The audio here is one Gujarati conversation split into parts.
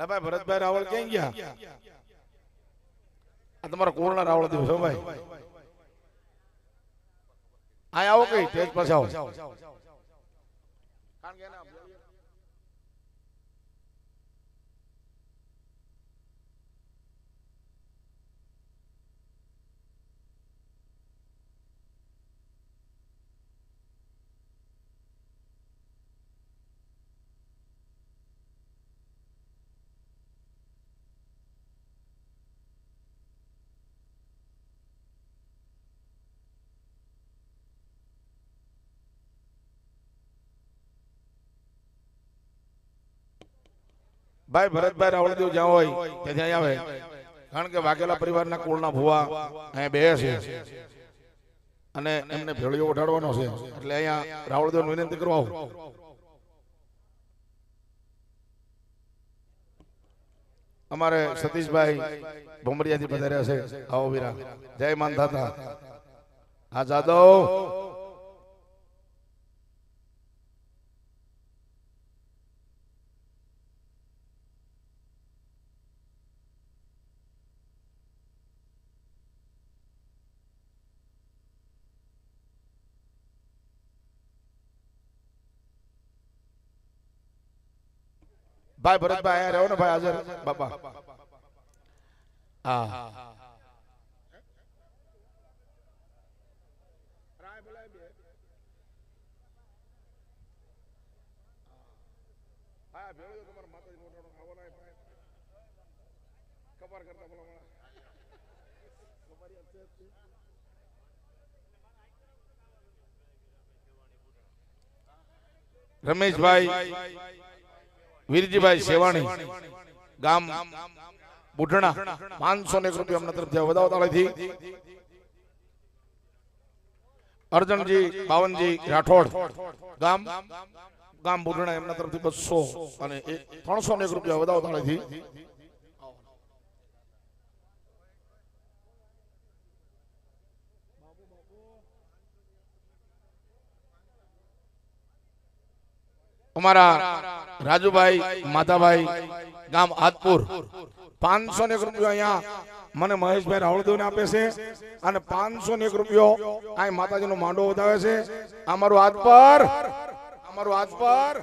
લા ભાઈ ભરતભાઈ રાવળ ક્યાં ગયા? આ તમારા કોરોના રાવળ દિવસ ભાઈ. આ આવો કઈ સ્ટેજ પાસે આવો કારણ કે ભાઈ ભરતભાઈ રાવળદેવ જ્યાં હોય ત્યાંથી આવે. કારણ કે વાઘેલા પરિવારના કુળના ભુવા અહીંયા બે છે. અને એમને ભેળીઓ ઉઠાડવાનો છે. એટલે અહીંયા રાવળદેવ વિનંતી કરવા આવું. અમારે સતીશભાઈ ભમરિયાથી પધાર્યા છે. આવો વીરા. જય માનધાતા. હા જાદવ. ભાઈ ભરતભાઈ અહીંયા રહ્યો ને ભાઈ હાજર બાપા હા રમેશભાઈ વીરજીભાઈ સેવાણી ગામ બુઢણા પાંચસો ને એક રૂપિયા અમને તરફથી વધાવો તાળીથી અર્જનજી બાવનજી રાઠોડ ગામ ગામ બુઢણા એમના તરફથી બસો અને ત્રણસો ને એક રૂપિયા વધાવો તાળીથી અમારા રાજુભાઈ માતાભાઈ ગામ આદપુર. પાંચસો ને એક રૂપિયો અહીંયા મને મહેશભાઈ રાવળદેવ ને આપે છે અને પાંચસો ને એક રૂપિયો અહીં માતાજીનો માંડવો વધાવે છે. અમારું હાથ પર, અમારું હાથ પર,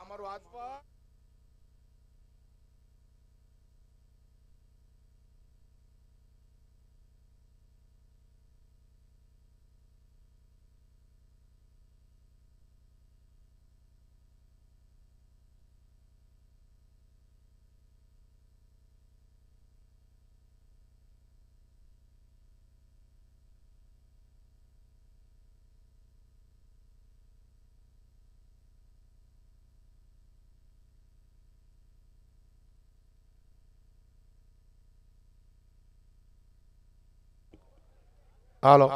અમારું હાથ પર. હાલો.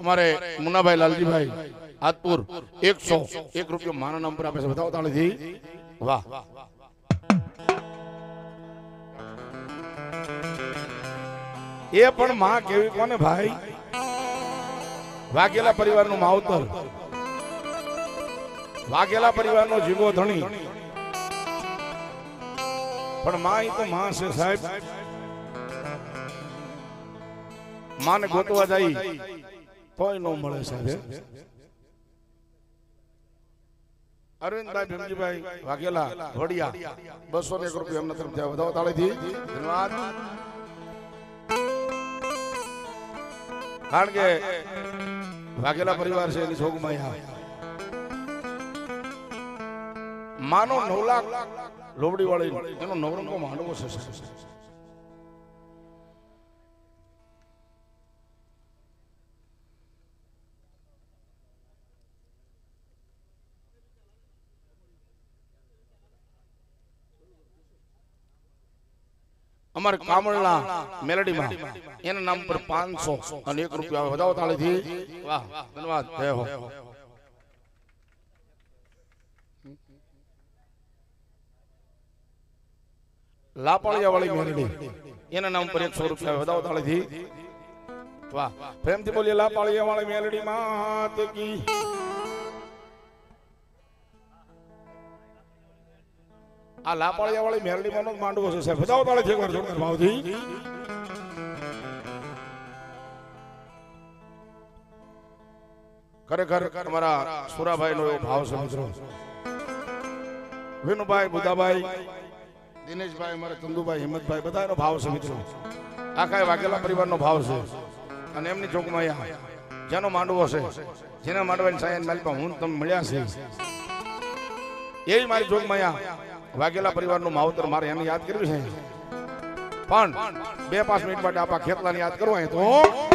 અમારે મુન્નાભાઈ લાલજીભાઈ આદપુર એકસો, એક રૂપિયો માના નંબર આપે છે. બતાવો તાળીથી વાહ. એ પણ માં કેવી કોને ભાઈ? વાઘેલા પરિવારનું માવતર. વાઘેલા પરિવારનો જીવો ધણી. પણ માય તો માં છે સાહેબ. માને ગોતવા જાય. કોઈ ન મળે સાહેબ અરવિંદભાઈ ભીમજીભાઈ વાઘેલા વડિયા બસો ને એક રૂપિયા એમના તરફ વધાવો તાળીથી. ધન્યવાદ. કારણ કે વાઘેલા પરિવાર છે, એની જોગમાં માનો નવ લાખ લોબડી વાળી. એનો નવરંગો માંડવો છે અમારે કામળના મેલડીમાં એના નામ પર પાંચસો અને એક રૂપિયા વધાવો તાળીથી. વાહ, ધન્યવાદ. જય હો. લાપળિયા વાળી મેલડી એના નામ પર 100 રૂપિયા વધાવો તાળીથી વાહ. પ્રેમથી બોલીએ લાપળિયા વાળી મેલડી માત કી. આ લાપળિયા વાળી મેલડી માનો માંડવો છે સાહેબ. વધાવો તાળીથી એકવાર જોરદાર ભાવથી ખરેખર અમારા સુરાભાઈ નો એવો ભાવ સમજો વિનુભાઈ બુધાભાઈ દિનેશભાઈ, અમારે ચંદુભાઈ, હિંમતભાઈ બધા એનો ભાવ છે મિત્રો. આખા વાઘેલા પરિવારનો ભાવ છે. અને એમની ચોકમાં જેનો માંડવો છે, જેના માંડવાની સાયન મારી હું તમને મળ્યા છે. એ જ મારી અહીંયા વાઘેલા પરિવારનું માવતર મારે એને યાદ કર્યું છે. પણ બે પાંચ મિનિટ માટે આપા ખેતલાને યાદ કરવો તો.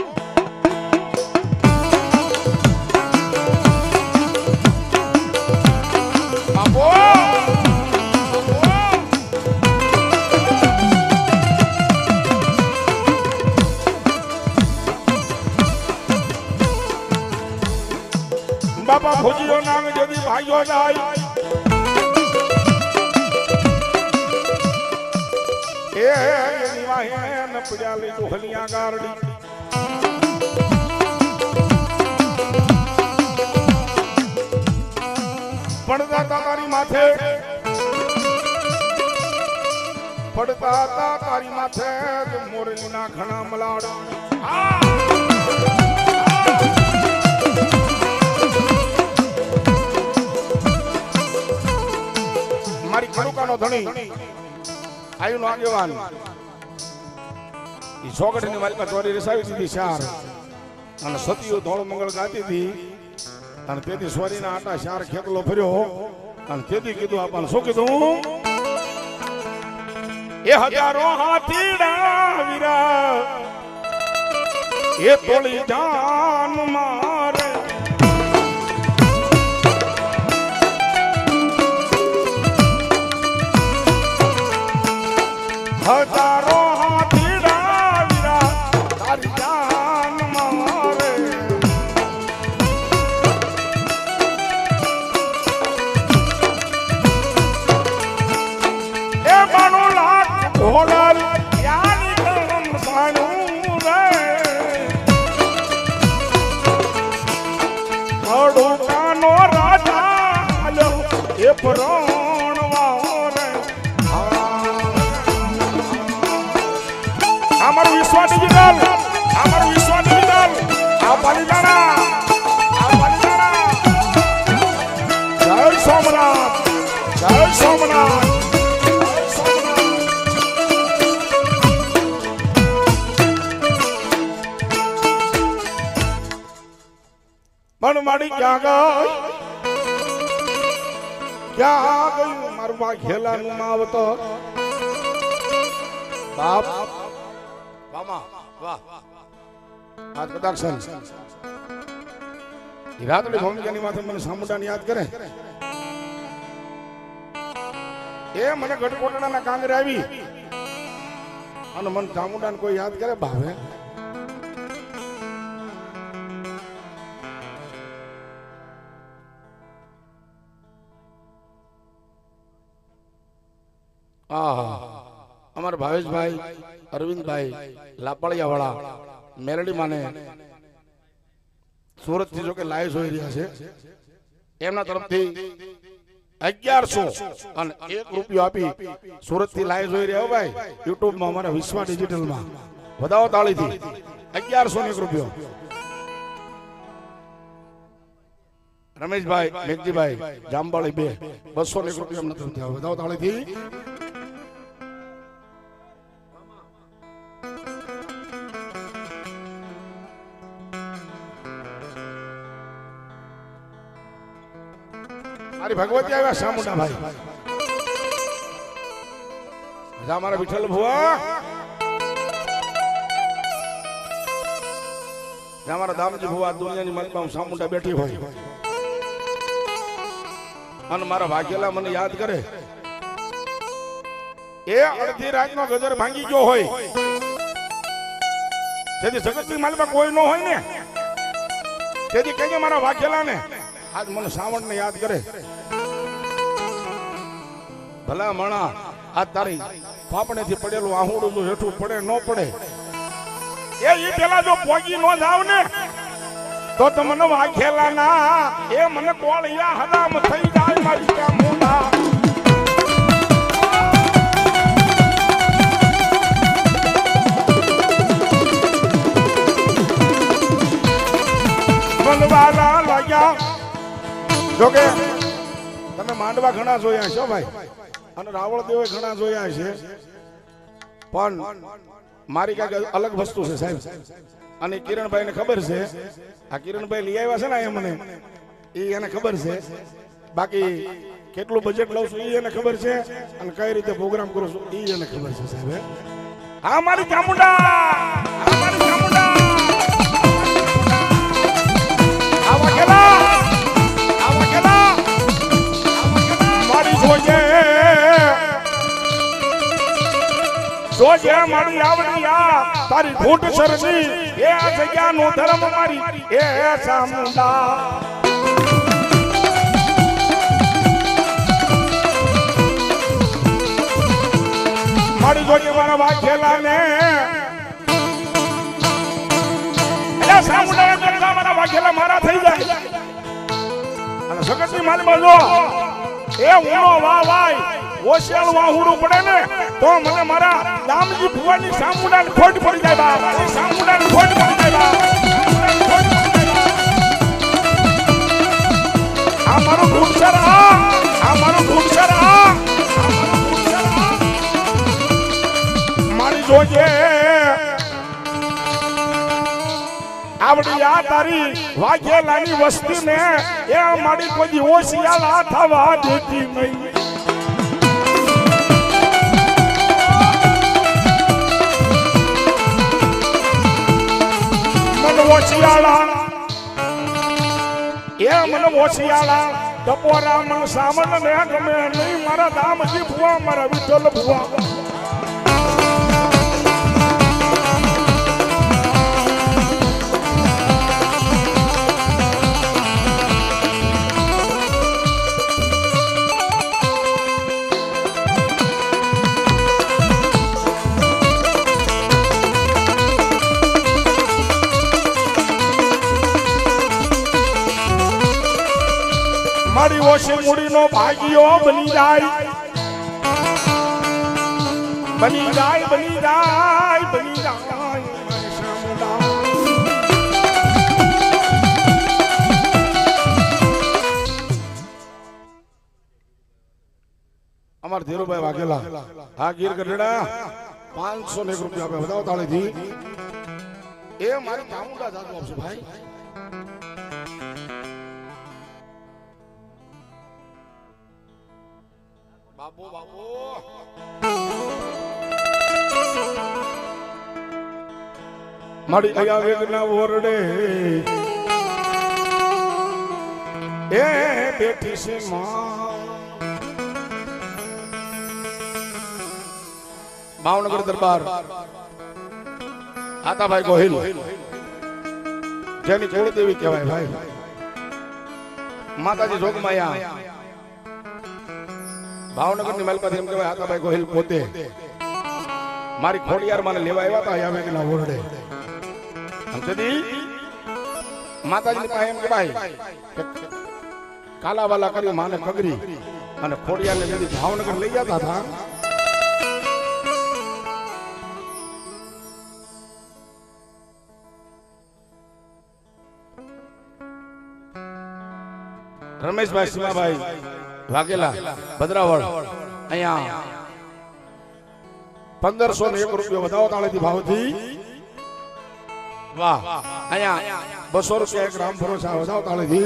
બાપા ફોજીઓ નામ যদি ભાઈઓ જાય. એ એની વાહે ન પડ્યા લે ડોહલિયા ગારડી. પડતા તા તારી માથે. પડતા તા તારી માથે મોરલીના ઘણા મલાડ. મારી કડુકાનો ધણી. આયુનો આગેવાન ચોકડીની મારી પાસે ચોરી રસાવી દીધી શાર. અને સતીઓ ધોળ મંગળ ગાતી હતી. અને તેથી સ્વરીના આટા શાર ખેકલો ફર્યો. અને તેથી કીધું આપણને, શું કીધું? એ હજારો હાથીડા, વીરા, એ તોળી જાન મારે સોમનાથ જય સોમનાથ. પણ મારી ક્યાં ગઈ? ક્યાં ગયું? મારું માં ખેલાનું માવતો બાપ. બામા વાહ. આજ કદાચ રાતની ભૂમિકાની માથે મને સામુંડાને યાદ કરે. એ મને ગઢકોટડાના કાંગરે આવી. અને મને ચામુંડાને કોઈ યાદ કરે? ભાવે. અમારા ભાવેશભાઈ, અરવિંદભાઈ લાપડિયા વાળા મેરડી માને સુરતથી જો કે લાઈવ જોઈ રહ્યા છે. એમના તરફથી અગિયારસો. અને એક રૂપિયો આપી. સુરતથી લાઈવ જોઈ રહ્યા હો ભાઈ. યુટ્યુબમાં અમારા વિશ્વ ડિજિટલમાં વધાવો તાળીથી. અગિયારસો ને એક રૂપિયો. રમેશભાઈ મેઘજીભાઈ જામબાળી બે. બસો ને એક રૂપિયા નથી વધાવો તાળીથી. મારી ભગવતી આવ્યા સામુંડા ભાઈ? બધા મારા વિઠ્ઠલ ભુવા. જા મારા દામજી ભુવા દુનિયાની મનમાં હું સામુંડા બેઠી હોય? અને મારા વાઘેલા મને યાદ કરે. એ અડધી રાતનો ગજર ભાંગી ગયો હોય. તેથી જગતની માલમાં કોઈ ન હોય ને. તેથી કહીએ મારા વાઘેલા ને આજ મને શ્રાવણ ને યાદ કરે. ભલા મણા આ તારી પાપણે થી પડેલું આહુડું જો હેઠું પડે, ન પડે. એ ઈ પેલા જો પોગી નો જાવ ને, તો તમને વાઘેલા ના એ મને કોળિયા હરામ થઈ જાય મારી ત્યાં મોઢા. જોકે તમે માંડવા ઘણા જોયા છો ભાઈ અને રાવળ દેવે ઘણા જોયા છે. પણ મારી કાંઈક અલગ વસ્તુ છે સાહેબ. અને કિરણભાઈ ને ખબર છે, આ કિરણભાઈ લઈ આવ્યા છે ને એમને મને, એ એને ખબર છે. બાકી કેટલું બજેટ લઉં છું એ એને ખબર છે અને કઈ રીતે પ્રોગ્રામ કરું છું એ એને ખબર છે સાહેબ, હા. મારી હા, મારી ચામુંડા! આવા કેલા! જોજે જોજે મારી આવડિયા, તારી ફૂટ સરસી. એ જગ્યાનો ધર્મ મારી. એ સામુંડા મારી જોજે મારા વાઘેલા ને એટલે સામુંડા મારા થઈ જાય. અને સગતની મારી બાજુ એ ઉનો વા વાય ઓશિયાળ વાહુડું પડે ને, તો મને મારા રામજી ભુવાની સામુડાન ખોટ પડી જાય બાપ સામુડાન ખોટ પડી જાય બાપ. આ મારું ઘૂંટસર આ આ મારું આ આ મારી જોજે આવડી આ તારી વાઘેલાની વસ્તી ને એ મારી કોઈ ઓશિયાળા થવા દેતી નહીં. ઓશિયાળા એ મને ઓશિયાળા ટપોરા મન ગમે નહીં. મારા દામજી ભુવા, મારા વિઠ્ઠલ ભુવા. ઓછી મૂડીનો ભાગ્યો બની જાય. બની જાય બની જાય બની જાય. મારી અમાર ધીરુભાઈ વાઘેલા, હા, ગીર ગઢડા, પાંચસો ને એક રૂપિયા આપે, વધાવો તાળીથી. એ મારી ચામુંડા જાદુ આપશે, ભાઈ. બાબુ બાબો મારી વેગના ઓરડે એ બેઠી છે ભાવનગર દરબાર આતાભાઈ ગોહિલ જેની કુળદેવી કહેવાય ભાઈ માતાજી જોગમાયા ભાવનગરની મલકાથી એમ કહેવાય આતાભાઈ ગોહિલ પોતે. મારી ખોડિયાર મને લેવા આવ્યા હતા, અહીંયા વેગના ઓરડે અંતદી માતાજી પાસે એમ કહેવાય કાલાવાલા કરી માને કગરી અને ખોડિયાર ને જલ્દી ભાવનગર લઈ જતા હતા. રમેશભાઈ, સીમાભાઈ વાઘેલા ભદ્રાવળ. અહીંયા પંદરસો ને એક રૂપિયો વધાવો તાળેથી ભાવથી. વાહ. અહીંયા બસો રૂપિયા એક રામ ભરોસા વધાવો તાળેથી.